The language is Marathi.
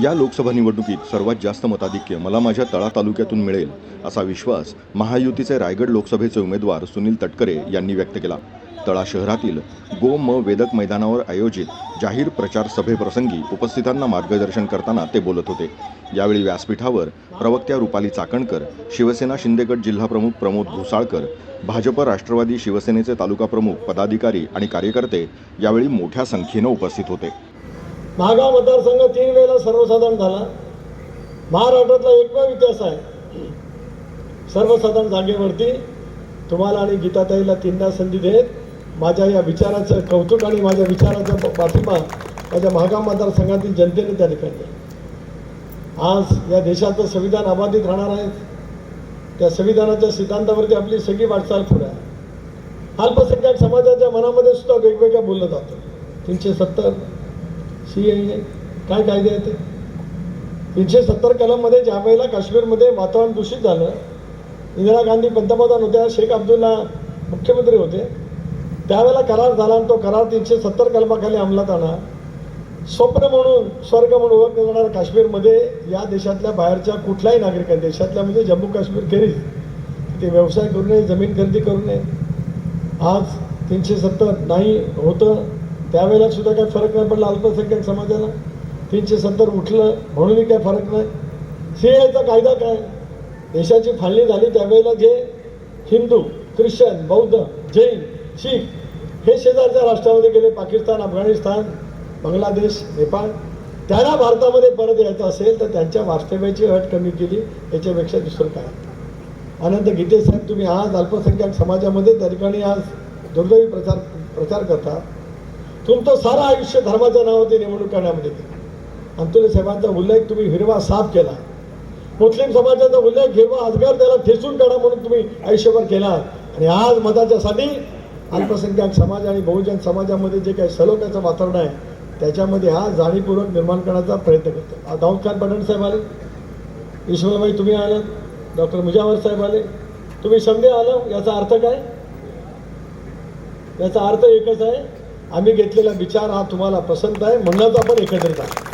या लोकसभा निवडणुकीत सर्वात जास्त मताधिक्य मला माझ्या तळा तालुक्यातून मिळेल असा विश्वास महायुतीचे रायगड लोकसभेचे उमेदवार सुनील तटकरे यांनी व्यक्त केला. तळा शहरातील गो म वेदक मैदानावर आयोजित जाहीर प्रचार सभेप्रसंगी उपस्थितांना मार्गदर्शन करताना ते बोलत होते. यावेळी व्यासपीठावर प्रवक्त्या रुपाली चाकणकर शिवसेना शिंदेगड जिल्हाप्रमुख प्रमोद घोसाळकर भाजप राष्ट्रवादी शिवसेनेचे तालुका प्रमुख पदाधिकारी आणि कार्यकर्ते यावेळी मोठ्या संख्येनं उपस्थित होते. महागाव मतदारसंघ तीन वेळेला सर्वसाधारण झाला. महाराष्ट्रातला एकमेव इतिहास आहे. सर्वसाधारण जागेवरती तुम्हाला आणि गीताताईला तीनदा संधी देत माझ्या या विचाराचं कौतुक आणि माझ्या विचाराचा पाठिंबा माझ्या महागाव मतदारसंघातील जनतेने त्या ठिकाणी आज या देशाचं संविधान अबाधित राहणार आहे. त्या संविधानाच्या सिद्धांतावरती आपली सगळी वाटचाल पुढे आहे. अल्पसंख्याक समाजाच्या मनामध्ये सुद्धा वेगवेगळ्या बोललं जातं. तीनशे सत्तर सी ए काय कायदे आहेत ते? तीनशे सत्तर कलममध्ये ज्या वेळेला काश्मीरमध्ये वातावरण दूषित झालं. इंदिरा गांधी पंतप्रधान होत्या शेख अब्दुल्ला मुख्यमंत्री होते. त्यावेळेला करार झाला आणि तो करार तीनशे सत्तर कलमाखाली अंमलात आणा. स्वप्न म्हणून स्वर्ग म्हणून ओळखले जाणाऱ्या काश्मीरमध्ये या देशातल्या बाहेरच्या कुठल्याही नागरिकांनी देशातल्या म्हणजे जम्मू काश्मीर खेरीज ते व्यवसाय करू नये जमीन खरेदी करू नये. आज तीनशे सत्तर नाही होतं. त्यावेळेला सुद्धा काही फरक नाही पडला. अल्पसंख्याक समाजाला तीनशे सत्तर उठलं म्हणूनही काही फरक नाही. सीएचा कायदा काय? देशाची फाळणी झाली त्यावेळेला जे हिंदू ख्रिश्चन बौद्ध जैन शीख हे शेजारच्या राष्ट्रामध्ये गेले. पाकिस्तान अफगाणिस्तान बांगलादेश नेपाळ. त्यांना भारतामध्ये परत यायचं असेल तर त्यांच्या वास्तव्याची अट कमी केली. याच्यापेक्षा दुसरं काय? अनंत गीते साहेब तुम्ही आज अल्पसंख्याक समाजामध्ये त्या ठिकाणी आज दुर्दैवी प्रचार प्रचार करता. तुमचं सारं आयुष्य धर्माच्या नावाने निवडणूक करण्यामध्ये अंतुले साहेबांचा उल्लेख तुम्ही हिरवा साफ केला. मुस्लिम समाजाचा उल्लेख हिरवा अजगर त्याला ठेचून काढा म्हणून तुम्ही आयुष्यभर केला. आणि आज मताच्यासाठी अल्पसंख्याक समाज आणि बहुजन समाजामध्ये जे काही सलोख्याचं वातावरण आहे त्याच्यामध्ये हा जाणीवपूर्वक निर्माण करण्याचा प्रयत्न करतो. दाऊद खान पठाण साहेब आले. ईश्वरबाई तुम्ही आलात डॉक्टर मुजावर साहेब आले. तुम्ही समजे आलो याचा अर्थ काय? याचा अर्थ एकच आहे. आम्ही घेतलेला विचार हा तुम्हाला पसंत आहे म्हणूनच आपण एकत्रित आहोत.